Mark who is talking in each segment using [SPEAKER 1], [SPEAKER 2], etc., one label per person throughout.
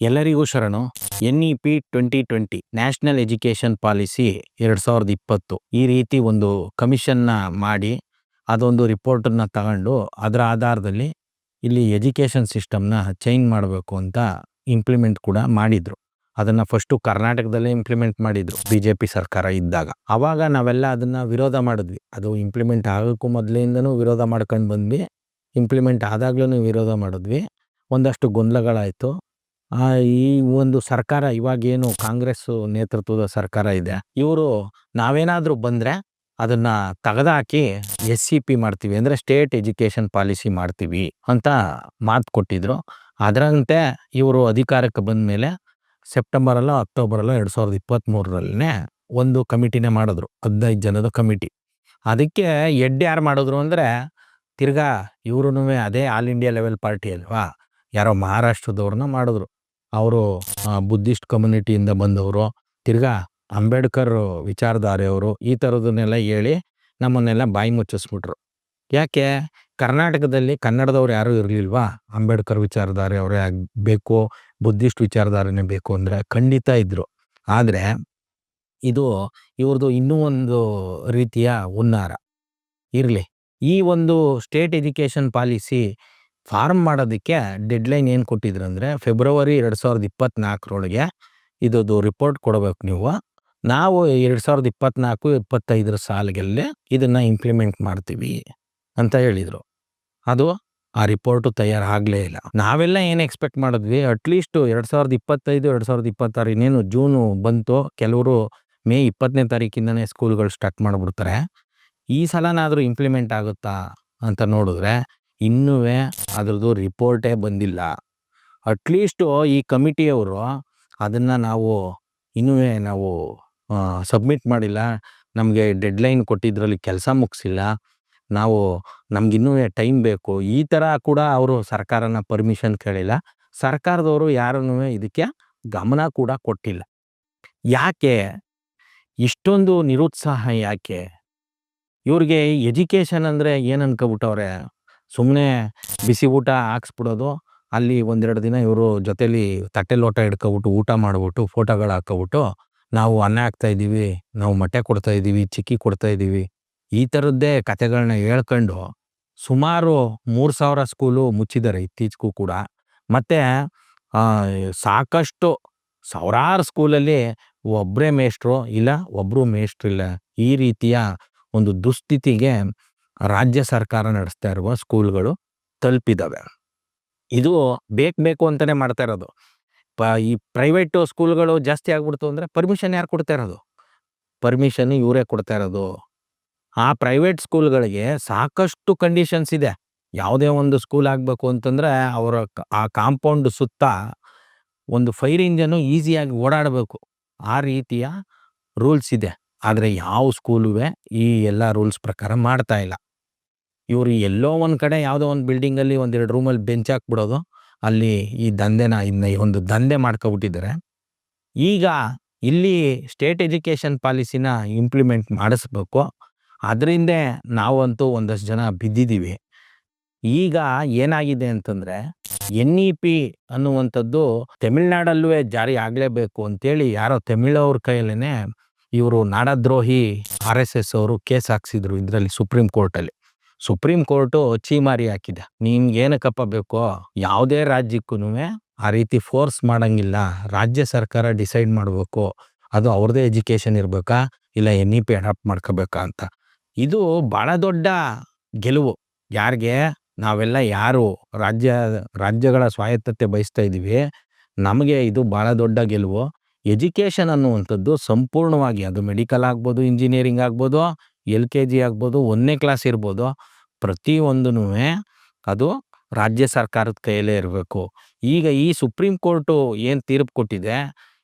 [SPEAKER 1] ಎಲ್ಲರಿಗೂ ಶರಣು. N E P twenty twenty, national education policy ಎರಡು ಸಾವಿರದ ಇಪ್ಪತ್ತು. ಈ ರೀತಿ ಒಂದು ಕಮಿಷನ್ನ ಮಾಡಿ, ಅದೊಂದು ರಿಪೋರ್ಟನ್ನು ತಗೊಂಡು, ಅದರ ಆಧಾರದಲ್ಲಿ ಇಲ್ಲಿ ಎಜುಕೇಷನ್ ಸಿಸ್ಟಮ್ನ ಚೇಂಜ್ ಮಾಡಬೇಕು ಅಂತ ಇಂಪ್ಲಿಮೆಂಟ್ ಕೂಡ ಮಾಡಿದರು. ಅದನ್ನು ಫಸ್ಟು ಕರ್ನಾಟಕದಲ್ಲೇ ಇಂಪ್ಲಿಮೆಂಟ್ ಮಾಡಿದರು ಬಿ ಜೆ ಪಿ ಸರ್ಕಾರ ಇದ್ದಾಗ. ಆವಾಗ ನಾವೆಲ್ಲ ಅದನ್ನು ವಿರೋಧ ಮಾಡಿದ್ವಿ. ಅದು ಇಂಪ್ಲಿಮೆಂಟ್ ಆಗೋಕ್ಕೂ ಮೊದಲಿಂದನೂ ವಿರೋಧ ಮಾಡ್ಕೊಂಡು ಬಂದ್ವಿ. ಇಂಪ್ಲಿಮೆಂಟ್ ಆದಾಗ್ಲೂ ವಿರೋಧ ಮಾಡಿದ್ವಿ. ಒಂದಷ್ಟು ಗೊಂದಲಗಳಾಯಿತು. ಈ ಒಂದು ಸರ್ಕಾರ ಇವಾಗೇನು ಕಾಂಗ್ರೆಸ್ ನೇತೃತ್ವದ ಸರ್ಕಾರ ಇದೆ, ಇವರು ನಾವೇನಾದರೂ ಬಂದರೆ ಅದನ್ನು ತೆಗೆದಾಕಿ ಎಸ್ ಸಿ ಪಿ ಮಾಡ್ತೀವಿ, ಅಂದರೆ ಸ್ಟೇಟ್ ಎಜುಕೇಷನ್ ಪಾಲಿಸಿ ಮಾಡ್ತೀವಿ ಅಂತ ಮಾತು ಕೊಟ್ಟಿದ್ರು. ಅದರಂತೆ ಇವರು ಅಧಿಕಾರಕ್ಕೆ ಬಂದ ಮೇಲೆ ಸೆಪ್ಟೆಂಬರಲ್ಲೋ, ಅಕ್ಟೋಬರಲ್ಲೋ, ಎರಡು ಸಾವಿರದ ಇಪ್ಪತ್ತ್ಮೂರರಲ್ಲೇ ಒಂದು ಕಮಿಟಿನೇ ಮಾಡಿದ್ರು, ಹದಿನೈದು ಜನದ ಕಮಿಟಿ. ಅದಕ್ಕೆ ಎಡ್ ಯಾರು ಮಾಡಿದ್ರು ಅಂದರೆ, ತಿರ್ಗಾ ಇವ್ರೂ ಅದೇ ಆಲ್ ಇಂಡಿಯಾ ಲೆವೆಲ್ ಪಾರ್ಟಿ ಅಲ್ವಾ, ಯಾರೋ ಮಹಾರಾಷ್ಟ್ರದವ್ರನ್ನ ಮಾಡಿದ್ರು. ಅವರು ಬುದ್ಧಿಸ್ಟ್ ಕಮ್ಯುನಿಟಿಯಿಂದ ಬಂದವರು. ತಿರ್ಗಾ ಅಂಬೇಡ್ಕರ್ ವಿಚಾರಧಾರೆಯವರು ಈ ಥರದನ್ನೆಲ್ಲ ಹೇಳಿ ನಮ್ಮನ್ನೆಲ್ಲ ಬಾಯಿ ಮುಚ್ಚಿಸ್ಬಿಟ್ರು. ಯಾಕೆ? ಕರ್ನಾಟಕದಲ್ಲಿ ಕನ್ನಡದವ್ರು ಯಾರೂ ಇರಲಿಲ್ವಾ? ಅಂಬೇಡ್ಕರ್ ವಿಚಾರಧಾರೆ ಅವರೇ ಬೇಕು ಬುದ್ಧಿಸ್ಟ್ ವಿಚಾರಧಾರೆನೇ ಬೇಕು ಅಂದರೆ ಖಂಡಿತ ಇದ್ದರು ಆದರೆ ಇದು ಇವ್ರದ್ದು ಇನ್ನೂ ಒಂದು ರೀತಿಯ ಹುನ್ನಾರ. ಇರಲಿ. ಈ ಒಂದು ಸ್ಟೇಟ್ ಎಜುಕೇಷನ್ ಪಾಲಿಸಿ ಫಾರ್ಮ್ ಮಾಡೋದಕ್ಕೆ ಡೆಡ್ಲೈನ್ ಏನು ಕೊಟ್ಟಿದ್ರು ಅಂದರೆ ಫೆಬ್ರವರಿ ಎರಡು ಸಾವಿರದ ಇಪ್ಪತ್ತ್ನಾಲ್ಕರೊಳಗೆ ಇದೊಂದು ರಿಪೋರ್ಟ್ ಕೊಡಬೇಕು ನೀವು. ನಾವು ಎರಡು ಸಾವಿರದ ಇಪ್ಪತ್ತ್ನಾಲ್ಕು ಇಪ್ಪತ್ತೈದರ ಸಾಲಿಗೆಲ್ಲ ಇದನ್ನು ಇಂಪ್ಲಿಮೆಂಟ್ ಮಾಡ್ತೀವಿ ಅಂತ ಹೇಳಿದರು. ಅದು ಆ ರಿಪೋರ್ಟು ತಯಾರಾಗಲೇ ಇಲ್ಲ. ನಾವೆಲ್ಲ ಏನು ಎಕ್ಸ್ಪೆಕ್ಟ್ ಮಾಡಿದ್ವಿ? ಅಟ್ಲೀಸ್ಟು ಎರಡು ಸಾವಿರದ ಇಪ್ಪತ್ತೈದು, ಎರಡು ಸಾವಿರದ ಇಪ್ಪತ್ತಾರು ಇನ್ನೇನು ಜೂನು ಬಂತು, ಕೆಲವರು ಮೇ ಇಪ್ಪತ್ತನೇ ತಾರೀಕಿಂದನೇ ಸ್ಕೂಲ್ಗಳು ಸ್ಟಾರ್ಟ್ ಮಾಡಿಬಿಡ್ತಾರೆ. ಈ ಸಲನಾದರೂ ಇಂಪ್ಲಿಮೆಂಟ್ ಆಗುತ್ತಾ ಅಂತ ನೋಡಿದ್ರೆ ಇನ್ನೂ ಅದರದ್ದು ರಿಪೋರ್ಟೇ ಬಂದಿಲ್ಲ. ಅಟ್ಲೀಸ್ಟು ಈ ಕಮಿಟಿಯವರು ಅದನ್ನು ನಾವು ಇನ್ನೂ ನಾವು ಸಬ್ಮಿಟ್ ಮಾಡಿಲ್ಲ. ನಮಗೆ ಡೆಡ್ಲೈನ್ ಕೊಟ್ಟಿದ್ರಲ್ಲಿ ಕೆಲಸ ಮುಗಿಸಿಲ್ಲ. ನಾವು ನಮಗಿನ್ನೂ ಟೈಮ್ ಬೇಕು. ಈ ಥರ ಕೂಡ ಅವರು ಸರ್ಕಾರನ ಪರ್ಮಿಷನ್ ಕೇಳಿಲ್ಲ. ಸರ್ಕಾರದವರು ಯಾರನ್ನೂ ಇದಕ್ಕೆ ಗಮನ ಕೂಡ ಕೊಟ್ಟಿಲ್ಲ. ಯಾಕೆ? ಇಷ್ಟೊಂದು ನಿರುತ್ಸಾಹ ಯಾಕೆ? ಇವ್ರಿಗೆ ಎಜುಕೇಷನ್ ಅಂದರೆ ಏನು ಅನ್ಕೊಬಿಟ್ಟವ್ರೆ? ಸುಮ್ಮನೆ ಬಿಸಿ ಊಟ ಹಾಕ್ಸ್ಬಿಡೋದು. ಅಲ್ಲಿ ಒಂದೆರಡು ದಿನ ಇವರು ಜೊತೇಲಿ ತಟ್ಟೆ ಲೋಟ ಹಿಡ್ಕೊಬಿಟ್ಟು ಊಟ ಮಾಡ್ಬಿಟ್ಟು ಫೋಟೋಗಳು ಹಾಕ್ಕೊಬಿಟ್ಟು ನಾವು ಅನ್ನ ಹಾಕ್ತಾ ಇದ್ದೀವಿ, ನಾವು ಮೊಟ್ಟೆ ಕೊಡ್ತಾ ಇದ್ದೀವಿ, ಚಿಕ್ಕಿ ಕೊಡ್ತಾ ಇದ್ದೀವಿ. ಈ ಥರದ್ದೇ ಕತೆಗಳನ್ನ ಹೇಳ್ಕೊಂಡು ಸುಮಾರು ಮೂರು ಸಾವಿರ ಸ್ಕೂಲು ಮುಚ್ಚಿದ್ದಾರೆ ಇತ್ತೀಚೆಗೂ ಕೂಡ. ಮತ್ತು ಸಾಕಷ್ಟು ಸಾವಿರಾರು ಸ್ಕೂಲಲ್ಲಿ ಒಬ್ಬರೇ ಮೇಷ್ಟ್ರು ಇಲ್ಲ ಒಬ್ಬರು ಮೇಷ್ಟ್ರಿಲ್ಲ. ಈ ರೀತಿಯ ಒಂದು ದುಸ್ಥಿತಿಗೆ ರಾಜ್ಯ ಸರ್ಕಾರ ನಡೆಸ್ತಾ ಇರುವ ಸ್ಕೂಲ್ಗಳು ತಲುಪಿದ್ದಾವೆ ಇದು ಬೇಕು ಬೇಕು ಅಂತಲೇ ಮಾಡ್ತಾ ಇರೋದು. ಪ, ಈ ಪ್ರೈವೇಟು ಸ್ಕೂಲ್ಗಳು ಜಾಸ್ತಿ ಆಗ್ಬಿಡ್ತು ಅಂದರೆ ಪರ್ಮಿಷನ್ ಯಾರು ಕೊಡ್ತಾ ಇರೋದು? ಪರ್ಮಿಷನ್ ಇವರೇ ಕೊಡ್ತಾ ಇರೋದು. ಆ ಪ್ರೈವೇಟ್ ಸ್ಕೂಲ್ಗಳಿಗೆ ಸಾಕಷ್ಟು ಕಂಡೀಷನ್ಸ್ ಇದೆ. ಯಾವುದೇ ಒಂದು ಸ್ಕೂಲ್ ಆಗಬೇಕು ಅಂತಂದರೆ ಅವರ ಆ ಕಾಂಪೌಂಡ್ ಸುತ್ತ ಒಂದು ಫೈರ್ ಇಂಜನ್ನು ಈಸಿಯಾಗಿ ಓಡಾಡಬೇಕು. ಆ ರೀತಿಯ ರೂಲ್ಸ್ ಇದೆ. ಆದರೆ ಯಾವ ಸ್ಕೂಲುವೆ ಈ ಎಲ್ಲ ರೂಲ್ಸ್ ಪ್ರಕಾರ ಮಾಡ್ತಾ ಇಲ್ಲ. ಇವರು ಎಲ್ಲೋ ಒಂದು ಕಡೆ ಯಾವುದೋ ಒಂದು ಬಿಲ್ಡಿಂಗಲ್ಲಿ ಒಂದೆರಡು ರೂಮಲ್ಲಿ ಬೆಂಚ್ ಹಾಕ್ಬಿಡೋದು. ಅಲ್ಲಿ ಈ ದಂಧೆನ ಇನ್ನು ಒಂದು ದಂಧೆ ಮಾಡ್ಕೊಬಿಟ್ಟಿದ್ದಾರೆ. ಈಗ ಇಲ್ಲಿ ಸ್ಟೇಟ್ ಎಜುಕೇಷನ್ ಪಾಲಿಸಿನ ಇಂಪ್ಲಿಮೆಂಟ್ ಮಾಡಿಸ್ಬೇಕು. ಅದರಿಂದ ನಾವಂತೂ ಒಂದಷ್ಟು ಜನ ಬಿದ್ದಿದ್ದೀವಿ ಈಗ ಏನಾಗಿದೆ ಅಂತಂದರೆ ಎನ್ ಇ ಪಿ ಅನ್ನುವಂಥದ್ದು ತಮಿಳ್ನಾಡಲ್ಲೂ ಜಾರಿ ಆಗಲೇಬೇಕು ಅಂತೇಳಿ ಯಾರೋ ತಮಿಳವ್ರ ಕೈಯಲ್ಲೇ ಇವರು ನಾಡದ್ರೋಹಿ ಆರ್ ಎಸ್ ಎಸ್ ಅವರು ಕೇಸ್ ಹಾಕ್ಸಿದ್ರು ಇದರಲ್ಲಿ ಸುಪ್ರೀಂ ಕೋರ್ಟಲ್ಲಿ. ಸುಪ್ರೀಂ ಕೋರ್ಟು ಚೀಮಾರಿ ಹಾಕಿದೆ. ನಿಮ್ಗೆ ಏನಕ್ಕಪ್ಪ ಬೇಕೋ ಯಾವುದೇ ರಾಜ್ಯಕ್ಕೂ ಆ ರೀತಿ ಫೋರ್ಸ್ ಮಾಡಂಗಿಲ್ಲ. ರಾಜ್ಯ ಸರ್ಕಾರ ಡಿಸೈಡ್ ಮಾಡಬೇಕು. ಅದು ಅವ್ರದ್ದೇ ಎಜುಕೇಷನ್ ಇರಬೇಕಾ? ಇಲ್ಲ ಎನ್ ಇ ಪಿ ಅಡಾಪ್ಟ್ ಮಾಡ್ಕೋಬೇಕಾ ಅಂತ. ಇದು ಭಾಳ ದೊಡ್ಡ ಗೆಲುವು. ಯಾರಿಗೆ? ನಾವೆಲ್ಲ ಯಾರು? ರಾಜ್ಯ, ರಾಜ್ಯಗಳ ಸ್ವಾಯತ್ತತೆ ಬಯಸ್ತಾ ಇದ್ದೀವಿ. ನಮಗೆ ಇದು ಭಾಳ ದೊಡ್ಡ ಗೆಲುವು. ಎಜುಕೇಷನ್ ಅನ್ನುವಂಥದ್ದು ಸಂಪೂರ್ಣವಾಗಿ ಅದು ಮೆಡಿಕಲ್ ಆಗ್ಬೋದು, ಇಂಜಿನಿಯರಿಂಗ್ ಆಗ್ಬೋದು ಎಲ್ ಕೆ ಜಿ ಆಗ್ಬೋದು, ಒಂದನೇ ಕ್ಲಾಸ್ ಇರ್ಬೋದು ಪ್ರತಿಯೊಂದೂ ಅದು ರಾಜ್ಯ ಸರ್ಕಾರದ ಕೈಯಲ್ಲೇ ಇರಬೇಕು. ಈಗ ಈ ಸುಪ್ರೀಂ ಕೋರ್ಟು ಏನು ತೀರ್ಪು ಕೊಟ್ಟಿದೆ,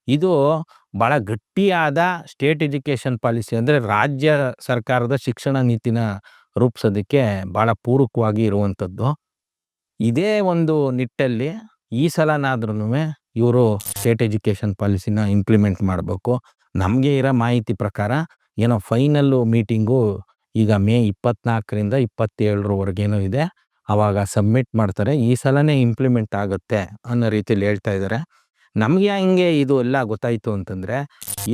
[SPEAKER 1] ಇದು ಭಾಳ ಗಟ್ಟಿಯಾದ ಸ್ಟೇಟ್ ಎಜುಕೇಷನ್ ಪಾಲಿಸಿ ಅಂದರೆ ರಾಜ್ಯ ಸರ್ಕಾರದ ಶಿಕ್ಷಣ ನೀತಿನ ರೂಪಿಸೋದಕ್ಕೆ ಭಾಳ ಪೂರಕವಾಗಿ ಇರುವಂಥದ್ದು. ಇದೇ ಒಂದು ನಿಟ್ಟಲ್ಲಿ ಈ ಸಲನಾದ್ರೂ ಇವರು ಸ್ಟೇಟ್ ಎಜುಕೇಷನ್ ಪಾಲಿಸಿನ ಇಂಪ್ಲಿಮೆಂಟ್ ಮಾಡಬೇಕು. ನಮಗೆ ಇರೋ ಮಾಹಿತಿ ಪ್ರಕಾರ ಏನೋ ಫೈನಲ್ಲು ಮೀಟಿಂಗು ಈಗ ಮೇ ಇಪ್ಪತ್ನಾಲ್ಕರಿಂದ ಇಪ್ಪತ್ತೇಳರವರೆಗೇನೋ ಇದೆ. ಆವಾಗ ಸಬ್ಮಿಟ್ ಮಾಡ್ತಾರೆ. ಈ ಸಲನೇ ಇಂಪ್ಲಿಮೆಂಟ್ ಆಗುತ್ತೆ ಅನ್ನೋ ರೀತಿಯಲ್ಲಿ ಹೇಳ್ತಾ ಇದ್ದಾರೆ. ನಮಗೆ ಹೆಂಗೆ ಇದು ಎಲ್ಲ ಗೊತ್ತಾಯಿತು ಅಂತಂದರೆ,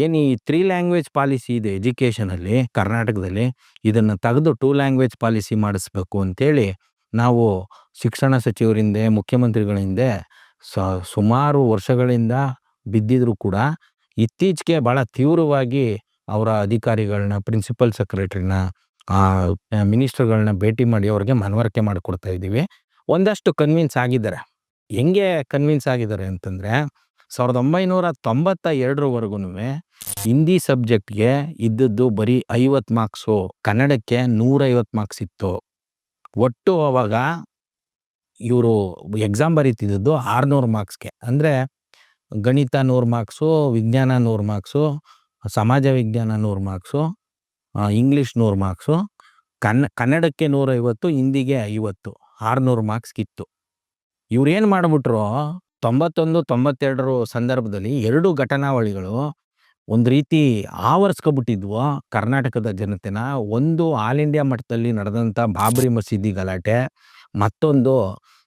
[SPEAKER 1] ಏನು ಈ ತ್ರೀ ಲ್ಯಾಂಗ್ವೇಜ್ ಪಾಲಿಸಿ ಇದೆ ಎಜುಕೇಷನಲ್ಲಿ, ಕರ್ನಾಟಕದಲ್ಲಿ, ಇದನ್ನು ತೆಗೆದು ಟೂ ಲ್ಯಾಂಗ್ವೇಜ್ ಪಾಲಿಸಿ ಮಾಡಿಸ್ಬೇಕು ಅಂತೇಳಿ ನಾವು ಶಿಕ್ಷಣ ಸಚಿವರಿಂದ, ಮುಖ್ಯಮಂತ್ರಿಗಳಿಂದ ಸುಮಾರು ವರ್ಷಗಳಿಂದ ಬಿದ್ದಿದ್ರು ಕೂಡ ಇತ್ತೀಚೆಗೆ ಭಾಳ ತೀವ್ರವಾಗಿ ಅವರ ಅಧಿಕಾರಿಗಳನ್ನ, ಪ್ರಿನ್ಸಿಪಲ್ ಸೆಕ್ರೆಟರಿನ ಮಿನಿಸ್ಟರ್ಗಳನ್ನ ಭೇಟಿ ಮಾಡಿ ಅವ್ರಿಗೆ ಮನವರಿಕೆ ಮಾಡಿಕೊಡ್ತಾ ಇದ್ದೀವಿ. ಒಂದಷ್ಟು ಕನ್ವಿನ್ಸ್ ಆಗಿದ್ದಾರೆ. ಹೆಂಗೆ ಕನ್ವಿನ್ಸ್ ಆಗಿದ್ದಾರೆ ಅಂತಂದರೆ, ಸಾವಿರದ ಒಂಬೈನೂರ ತೊಂಬತ್ತ ಎರಡರವರೆಗೂ ಹಿಂದಿ ಸಬ್ಜೆಕ್ಟ್ಗೆ ಇದ್ದದ್ದು ಬರೀ ಐವತ್ತು ಮಾರ್ಕ್ಸು, ಕನ್ನಡಕ್ಕೆ ನೂರೈವತ್ತು ಮಾರ್ಕ್ಸ್ ಇತ್ತು. ಒಟ್ಟು ಅವಾಗ ಇವರು ಎಕ್ಸಾಮ್ ಬರೀತಿದ್ದದ್ದು ಆರುನೂರು ಮಾರ್ಕ್ಸ್ಗೆ. ಅಂದರೆ ಗಣಿತ ನೂರು ಮಾರ್ಕ್ಸು, ವಿಜ್ಞಾನ ನೂರು ಮಾರ್ಕ್ಸು ಸಮಾಜ ವಿಜ್ಞಾನ ನೂರು ಮಾರ್ಕ್ಸು ಇಂಗ್ಲೀಷ್ ನೂರು ಮಾರ್ಕ್ಸು, ಕನ್ನ, ಕನ್ನಡಕ್ಕೆ ನೂರೈವತ್ತು, ಹಿಂದಿಗೆ ಐವತ್ತು, ಆರುನೂರು ಮಾರ್ಕ್ಸ್ಗಿತ್ತು ಇವ್ರು ಏನು ಮಾಡಿಬಿಟ್ರು, ತೊಂಬತ್ತೊಂದು, ತೊಂಬತ್ತೆರಡರ ಸಂದರ್ಭದಲ್ಲಿ ಎರಡು ಘಟನಾವಳಿಗಳು ಒಂದು ರೀತಿ ಆವರಿಸ್ಕೊಬಿಟ್ಟಿದ್ವು ಕರ್ನಾಟಕದ ಜನತೆನ. ಒಂದು ಆಲ್ ಇಂಡಿಯಾ ಮಟ್ಟದಲ್ಲಿ ನಡೆದಂಥ ಬಾಬ್ರಿ ಮಸೀದಿ ಗಲಾಟೆ, ಮತ್ತೊಂದು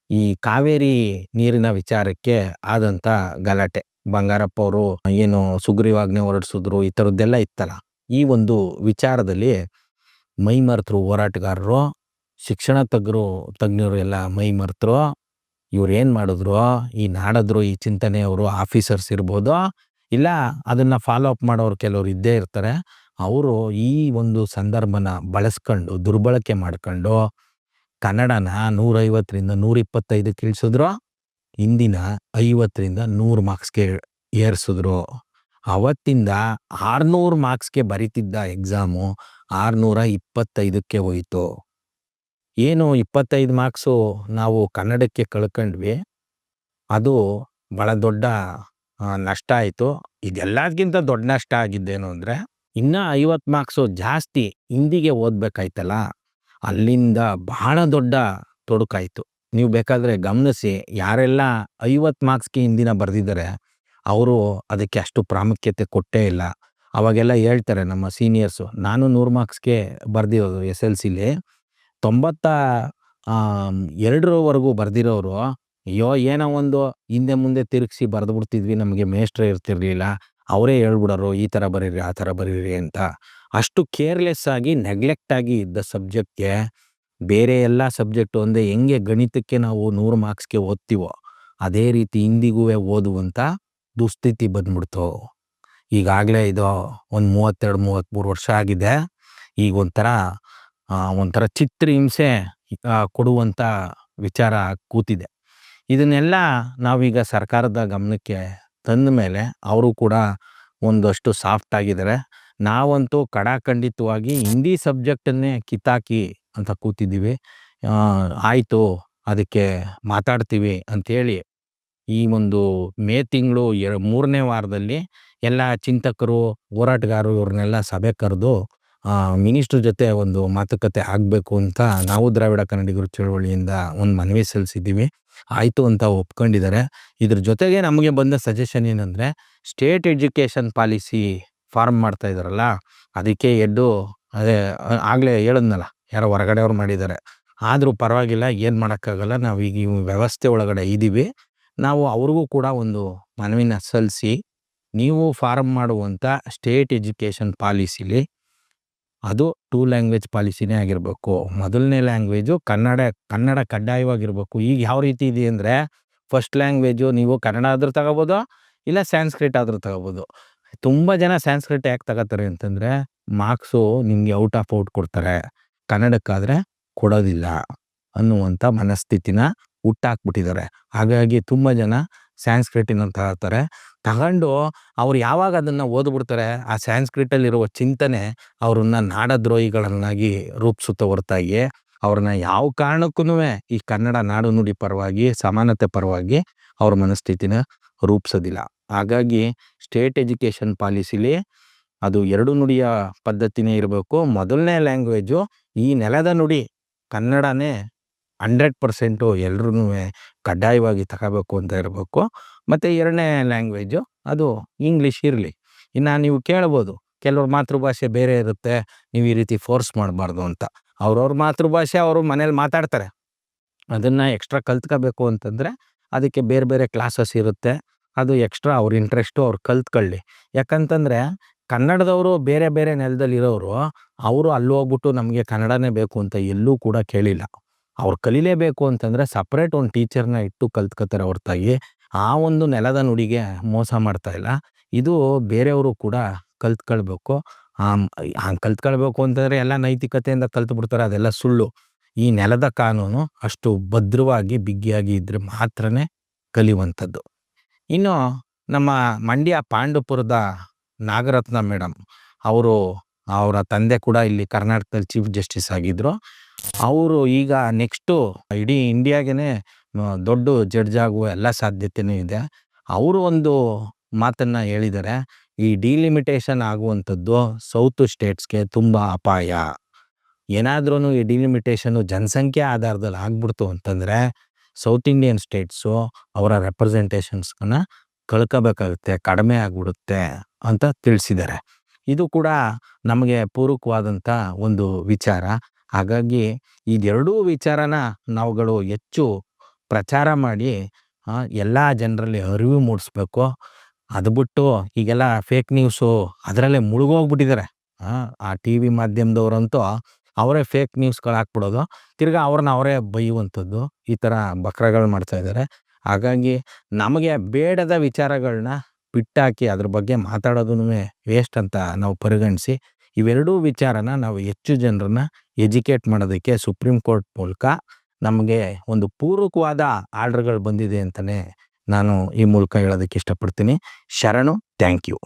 [SPEAKER 1] ಈ ಕಾವೇರಿ ನೀರಿನ ವಿಚಾರಕ್ಕೆ ಆದಂಥ ಗಲಾಟೆ. ಬಂಗಾರಪ್ಪ ಅವರು ಏನು ಸುಗ್ರೀವಾಜ್ಞೆ ಹೊರಡಿಸಿದ್ರು, ಈ ಥರದ್ದೆಲ್ಲ ಇತ್ತಲ್ಲ. ಈ ಒಂದು ವಿಚಾರದಲ್ಲಿ ಮೈ ಮರೆತರು ಹೋರಾಟಗಾರರು, ಶಿಕ್ಷಣ ತಜ್ಞರು ತಜ್ಞರು ಎಲ್ಲ ಮೈ ಇವ್ರು ಏನು ಮಾಡಿದ್ರು? ಈ ನಾಡದ್ರು ಈ ಚಿಂತನೆಯವರು ಆಫೀಸರ್ಸ್ ಇರ್ಬೋದು? ಇಲ್ಲ ಅದನ್ನು ಫಾಲೋ ಅಪ್ ಮಾಡೋರು ಕೆಲವರು ಇದ್ದೇ ಇರ್ತಾರೆ. ಅವರು ಈ ಒಂದು ಸಂದರ್ಭನ ಬಳಸ್ಕೊಂಡು, ದುರ್ಬಳಕೆ ಮಾಡ್ಕೊಂಡು ಕನ್ನಡನ ನೂರೈವತ್ತರಿಂದ ನೂರಿಪ್ಪತ್ತೈದಕ್ಕೆ ಇಳಿಸಿದ್ರು. ಹಿಂದಿನ ಐವತ್ತರಿಂದ ನೂರು ಮಾರ್ಕ್ಸ್ಗೆ ಏರಿಸಿದ್ರು. ಅವತ್ತಿಂದ ಆರುನೂರು ಮಾರ್ಕ್ಸ್ಗೆ ಬರಿತಿದ್ದ ಎಕ್ಸಾಮು ಆರುನೂರ ಇಪ್ಪತ್ತೈದಕ್ಕೆ ಹೋಯಿತು. ಏನು ಇಪ್ಪತ್ತೈದು ಮಾರ್ಕ್ಸು ನಾವು ಕನ್ನಡಕ್ಕೆ ಕಳ್ಕೊಂಡ್ವಿ. ಅದು ಭಾಳ ದೊಡ್ಡ ನಷ್ಟ ಆಯಿತು. ಇದೆಲ್ಲದಕ್ಕಿಂತ ದೊಡ್ಡ ನಷ್ಟ ಆಗಿದ್ದೇನು ಅಂದರೆ, ಇನ್ನೂ ಐವತ್ತು ಮಾರ್ಕ್ಸು ಜಾಸ್ತಿ ಹಿಂದಿಗೆ ಓದಬೇಕಾಯ್ತಲ್ಲ, ಅಲ್ಲಿಂದ ಬಹಳ ದೊಡ್ಡ ತೊಡಕಾಯಿತು. ನೀವು ಬೇಕಾದರೆ ಗಮನಿಸಿ ಯಾರೆಲ್ಲ ಐವತ್ತು ಮಾರ್ಕ್ಸ್ಗೆ ಹಿಂದಿನ ಬರೆದಿದ್ದಾರೆ, ಅವರು ಅದಕ್ಕೆ ಅಷ್ಟು ಪ್ರಾಮುಖ್ಯತೆ ಕೊಟ್ಟೇ ಇಲ್ಲ. ಅವಾಗೆಲ್ಲ ಹೇಳ್ತಾರೆ ನಮ್ಮ ಸೀನಿಯರ್ಸು, ನಾನು ನೂರು ಮಾರ್ಕ್ಸ್ಗೆ ಬರೆದಿರೋದು ಎಸ್ ಎಲ್ ಸಿಲಿ, ತೊಂಬತ್ತ ಎರಡರವರೆಗೂ ಬರೆದಿರೋರು, ಅಯ್ಯೋ, ಏನೋ ಒಂದು ಹಿಂದೆ ಮುಂದೆ ತಿರುಗಿಸಿ ಬರೆದ್ಬಿಡ್ತಿದ್ವಿ ನಮಗೆ ಮೇಷ್ಟ್ರೇ ಇರ್ತಿರ್ಲಿಲ್ಲ, ಅವರೇ ಹೇಳ್ಬಿಡೋರು, ಈ ಥರ ಬರೀರಿ, ಆ ಥರ ಬರೀರಿ ಅಂತ. ಅಷ್ಟು ಕೇರ್ಲೆಸ್ ಆಗಿ ನೆಗ್ಲೆಕ್ಟ್ ಆಗಿ ಇದ್ದ ಸಬ್ಜೆಕ್ಟ್ಗೆ ಬೇರೆ ಎಲ್ಲ ಸಬ್ಜೆಕ್ಟು ಅಂದರೆ ಹೆಂಗೆ ಗಣಿತಕ್ಕೆ ನಾವು ನೂರು ಮಾರ್ಕ್ಸ್ಗೆ ಓದ್ತೀವೋ ಅದೇ ರೀತಿ ಹಿಂದಿಗೂ ಓದುವಂಥ ದುಸ್ಥಿತಿ ಬಂದ್ಬಿಡ್ತು. ಈಗಾಗಲೇ ಇದು ಒಂದು ಮೂವತ್ತೆರಡು ಮೂವತ್ತ್ಮೂರು ವರ್ಷ ಆಗಿದೆ. ಈಗ ಒಂಥರ ಒಂಥರ ಚಿತ್ರಹಿಂಸೆ ಕೊಡುವಂಥ ವಿಚಾರ ಕೂತಿದೆ. ಇದನ್ನೆಲ್ಲ ನಾವೀಗ ಸರ್ಕಾರದ ಗಮನಕ್ಕೆ ತಂದ ಮೇಲೆ ಅವರು ಕೂಡ ಒಂದಷ್ಟು ಸಾಫ್ಟ್ ಆಗಿದ್ದಾರೆ. ನಾವಂತೂ ಕಡಾಖಂಡಿತವಾಗಿ ಹಿಂದಿ ಸಬ್ಜೆಕ್ಟನ್ನೇ ಕಿತ್ತಾಕಿ ಅಂತ ಕೂತಿದ್ದೀವಿ. ಆಯಿತು, ಅದಕ್ಕೆ ಮಾತಾಡ್ತೀವಿ ಅಂಥೇಳಿ ಈ ಒಂದು ಮೇ ತಿಂಗಳು ಎರ, ಮೂರನೇ ವಾರದಲ್ಲಿ ಎಲ್ಲ ಚಿಂತಕರು, ಹೋರಾಟಗಾರರು ಇವ್ರನ್ನೆಲ್ಲ ಸಭೆ ಕರೆದು ಮಿನಿಸ್ಟ್ರ್ ಜೊತೆ ಒಂದು ಮಾತುಕತೆ ಆಗಬೇಕು ಅಂತ ನಾವು ದ್ರಾವಿಡ ಕನ್ನಡಿಗರು ಚಳುವಳಿಯಿಂದ ಒಂದು ಮನವಿ ಸಲ್ಲಿಸಿದ್ದೀವಿ. ಆಯಿತು ಅಂತ ಒಪ್ಕೊಂಡಿದ್ದಾರೆ. ಇದ್ರ ಜೊತೆಗೆ ನಮಗೆ ಬಂದ ಸಜೆಷನ್ ಏನಂದರೆ ಸ್ಟೇಟ್ ಎಜುಕೇಷನ್ ಪಾಲಿಸಿ ಫಾರ್ಮ್ ಮಾಡ್ತಾ ಇದ್ದಾರಲ್ಲ, ಅದಕ್ಕೆ ಎಡ್ಡು ಅದೇ ಆಗಲೇ ಹೇಳಿದ್ನಲ್ಲ, ಯಾರೋ ಹೊರಗಡೆಯವ್ರು ಮಾಡಿದ್ದಾರೆ. ಆದರೂ ಪರವಾಗಿಲ್ಲ, ಏನು ಮಾಡೋಕ್ಕಾಗಲ್ಲ, ನಾವು ಈಗ ಈ ವ್ಯವಸ್ಥೆ ಒಳಗಡೆ ಇದ್ದೀವಿ ನಾವು ಅವ್ರಿಗೂ ಕೂಡ ಒಂದು ಮನವಿನ ಸಲ್ಲಿಸಿ, ನೀವು ಫಾರ್ಮ್ ಮಾಡುವಂಥ ಸ್ಟೇಟ್ ಎಜುಕೇಷನ್ ಪಾಲಿಸಿಲಿ, ಅದು ಟೂ ಲ್ಯಾಂಗ್ವೇಜ್ ಪಾಲಿಸಿನೇ ಆಗಿರಬೇಕು. ಮೊದಲನೇ ಲ್ಯಾಂಗ್ವೇಜು ಕನ್ನಡ ಕನ್ನಡ ಕಡ್ಡಾಯವಾಗಿರಬೇಕು. ಈಗ ಯಾವ ರೀತಿ ಇದೆ ಅಂದರೆ ಫಸ್ಟ್ ಲ್ಯಾಂಗ್ವೇಜು ನೀವು ಕನ್ನಡ ಆದರೂ ತಗೋಬೋದು, ಇಲ್ಲ ಸ್ಯಾನ್ಸ್ಕ್ರಿಟ್ ಆದರೂ ತಗೋಬೋದು. ತುಂಬ ಜನ ಸ್ಯಾನ್ಸ್ಕ್ರಿಟ್ ಯಾಕೆ ತಗೋತಾರೆ ಅಂತಂದರೆ, ಮಾರ್ಕ್ಸು ನಿಮಗೆ ಔಟ್ ಆಫ್ ಔಟ್ ಕೊಡ್ತಾರೆ. ಕನ್ನಡಕ್ಕಾದರೆ ಕೊಡೋದಿಲ್ಲ ಅನ್ನುವಂಥ ಮನಸ್ಥಿತಿನ ಹುಟ್ಟಾಕ್ಬಿಟ್ಟಿದ್ದಾರೆ. ಹಾಗಾಗಿ ತುಂಬ ಜನ ಸ್ಯಾನ್ಸ್ಕ್ರಿಟಿನ ತಗೋತಾರೆ. ತಗೊಂಡು ಅವ್ರು ಯಾವಾಗ ಅದನ್ನು ಓದ್ಬಿಡ್ತಾರೆ, ಆ ಸ್ಯಾನ್ಸ್ಕ್ರಿಟಲ್ಲಿರುವ ಚಿಂತನೆ ಅವ್ರನ್ನ ನಾಡದ್ರೋಹಿಗಳನ್ನಾಗಿ ರೂಪಿಸುತ್ತ ಹೊರತಾಗಿ ಅವ್ರನ್ನ ಯಾವ ಕಾರಣಕ್ಕೂ ಈ ಕನ್ನಡ ನಾಡು ನುಡಿ ಪರವಾಗಿ, ಸಮಾನತೆ ಪರವಾಗಿ ಅವ್ರ ಮನಸ್ಥಿತಿನ ರೂಪಿಸೋದಿಲ್ಲ. ಹಾಗಾಗಿ ಸ್ಟೇಟ್ ಎಜುಕೇಷನ್ ಪಾಲಿಸಿಲಿ ಅದು ಎರಡು ನುಡಿಯ ಪದ್ಧತಿನೇ ಇರಬೇಕು. ಮೊದಲನೇ ಲ್ಯಾಂಗ್ವೇಜು ಈ ನೆಲದ ನುಡಿ ಕನ್ನಡನೇ ಹಂಡ್ರೆಡ್ ಪರ್ಸೆಂಟು ಎಲ್ರೂ ಕಡ್ಡಾಯವಾಗಿ ತಗೋಬೇಕು ಅಂತ ಇರಬೇಕು. ಮತ್ತು ಎರಡನೇ ಲ್ಯಾಂಗ್ವೇಜು ಅದು ಇಂಗ್ಲೀಷ್ ಇರಲಿ. ಇನ್ನು ನೀವು ಕೇಳ್ಬೋದು, ಕೆಲವ್ರ ಮಾತೃಭಾಷೆ ಬೇರೆ ಇರುತ್ತೆ, ನೀವು ಈ ರೀತಿ ಫೋರ್ಸ್ ಮಾಡಬಾರ್ದು ಅಂತ. ಅವ್ರವ್ರ ಮಾತೃಭಾಷೆ ಅವರು ಮನೇಲಿ ಮಾತಾಡ್ತಾರೆ. ಅದನ್ನು ಎಕ್ಸ್ಟ್ರಾ ಕಲ್ತ್ಕೋಬೇಕು ಅಂತಂದರೆ ಅದಕ್ಕೆ ಬೇರೆ ಬೇರೆ ಕ್ಲಾಸಸ್ ಇರುತ್ತೆ. ಅದು ಎಕ್ಸ್ಟ್ರಾ ಅವ್ರ ಇಂಟ್ರೆಸ್ಟು ಅವ್ರು ಕಲ್ತ್ಕೊಳ್ಳಿ. ಯಾಕಂತಂದರೆ ಕನ್ನಡದವರು ಬೇರೆ ಬೇರೆ ನೆಲದಲ್ಲಿರೋರು ಅವರು ಅಲ್ಲಿ ಹೋಗ್ಬಿಟ್ಟು ನಮಗೆ ಕನ್ನಡನೇ ಬೇಕು ಅಂತ ಎಲ್ಲೂ ಕೂಡ ಕೇಳಿಲ್ಲ. ಅವ್ರು ಕಲಿಲೇಬೇಕು ಅಂತಂದರೆ ಸಪ್ರೇಟ್ ಒಂದು ಟೀಚರ್ನ ಇಟ್ಟು ಕಲ್ತ್ಕೋತಾರೆ ಹೊರತಾಗಿ ಆ ಒಂದು ನೆಲದ ನುಡಿಗೆ ಮೋಸ ಮಾಡ್ತಾ ಇಲ್ಲ. ಇದು ಬೇರೆಯವರು ಕೂಡ ಕಲ್ತ್ಕೊಳ್ಬೇಕು. ಕಲ್ತ್ಕೊಳ್ಬೇಕು ಅಂತಂದರೆ ಎಲ್ಲ ನೈತಿಕತೆಯಿಂದ ಕಲ್ತ್ಬಿಡ್ತಾರೆ, ಅದೆಲ್ಲ ಸುಳ್ಳು. ಈ ನೆಲದ ಕಾನೂನು ಅಷ್ಟು ಭದ್ರವಾಗಿ, ಬಿಗಿಯಾಗಿ ಇದ್ದರೆ ಮಾತ್ರನೇ ಕಲಿಯುವಂಥದ್ದು. ಇನ್ನು ನಮ್ಮ ಮಂಡ್ಯ ಪಾಂಡುಪುರದ ನಾಗರತ್ನ ಮೇಡಮ್ ಅವರು ಅವರ ತಂದೆ ಕೂಡ ಇಲ್ಲಿ ಕರ್ನಾಟಕದಲ್ಲಿ ಚೀಫ್ ಜಸ್ಟಿಸ್ ಆಗಿದ್ದರು ಅವರು ಈಗ ನೆಕ್ಸ್ಟು ಇಡೀ ಇಂಡಿಯಾಗೇ ದೊಡ್ಡ ಜಡ್ಜ್ ಆಗುವ ಎಲ್ಲ ಸಾಧ್ಯತೆಯೂ ಇದೆ. ಅವರು ಒಂದು ಮಾತನ್ನು ಹೇಳಿದ್ದಾರೆ ಈ ಡಿಲಿಮಿಟೇಷನ್ ಆಗುವಂಥದ್ದು ಸೌತ್ ಸ್ಟೇಟ್ಸ್ಗೆ ತುಂಬ ಅಪಾಯ. ಏನಾದ್ರೂ ಈ ಡಿಲಿಮಿಟೇಷನು ಜನಸಂಖ್ಯೆ ಆಧಾರದಲ್ಲಿ ಆಗ್ಬಿಡ್ತು ಅಂತಂದರೆ ಸೌತ್ ಇಂಡಿಯನ್ ಸ್ಟೇಟ್ಸು ಅವರ ರೆಪ್ರೆಸೆಂಟೇಷನ್ಸ್ನ ಕಳ್ಕೋಬೇಕಾಗುತ್ತೆ, ಕಡಿಮೆ ಆಗ್ಬಿಡುತ್ತೆ ಅಂತ ತಿಳಿಸಿದ್ದಾರೆ. ಇದು ಕೂಡ ನಮಗೆ ಪೂರಕವಾದಂಥ ಒಂದು ವಿಚಾರ. ಹಾಗಾಗಿ ಇದೆರಡೂ ವಿಚಾರನ ನಾವುಗಳು ಹೆಚ್ಚು ಪ್ರಚಾರ ಮಾಡಿ ಎಲ್ಲ ಜನರಲ್ಲಿ ಅರಿವು ಮೂಡಿಸ್ಬೇಕು. ಅದು ಬಿಟ್ಟು ಈಗೆಲ್ಲ ಫೇಕ್ ನ್ಯೂಸು ಅದರಲ್ಲೇ ಮುಳುಗೋಗ್ಬಿಟ್ಟಿದ್ದಾರೆ. ಆ ಟಿ ವಿ ಮಾಧ್ಯಮದವ್ರಂತೂ ಅವರೇ ಫೇಕ್ ನ್ಯೂಸ್ಗಳು ಹಾಕ್ಬಿಡೋದು, ತಿರ್ಗಾ ಅವ್ರನ್ನ ಅವರೇ ಬೈಯುವಂಥದ್ದು, ಈ ಥರ ಬಕ್ರಗಳು ಮಾಡ್ತಾ ಇದ್ದಾರೆ ಹಾಗಾಗಿ ನಮಗೆ ಬೇಡದ ವಿಚಾರಗಳನ್ನ ಬಿಟ್ಟಾಕಿ ಅದ್ರ ಬಗ್ಗೆ ಮಾತಾಡೋದೂ ವೇಸ್ಟ್ ಅಂತ ನಾವು ಪರಿಗಣಿಸಿ, ಇವೆರಡೂ ವಿಚಾರನ ನಾವು ಹೆಚ್ಚು ಜನರನ್ನ ಎಜುಕೇಟ್ ಮಾಡೋದಕ್ಕೆ ಸುಪ್ರೀಂ ಕೋರ್ಟ್ ಮೂಲಕ ನಮಗೆ ಒಂದು ಪೂರಕವಾದ ಆರ್ಡರ್ಗಳು ಬಂದಿದೆ ಅಂತಲೇ ನಾನು ಈ ಮೂಲಕ ಹೇಳೋದಕ್ಕೆ ಇಷ್ಟಪಡ್ತೀನಿ. ಶರಣು ಥ್ಯಾಂಕ್ ಯು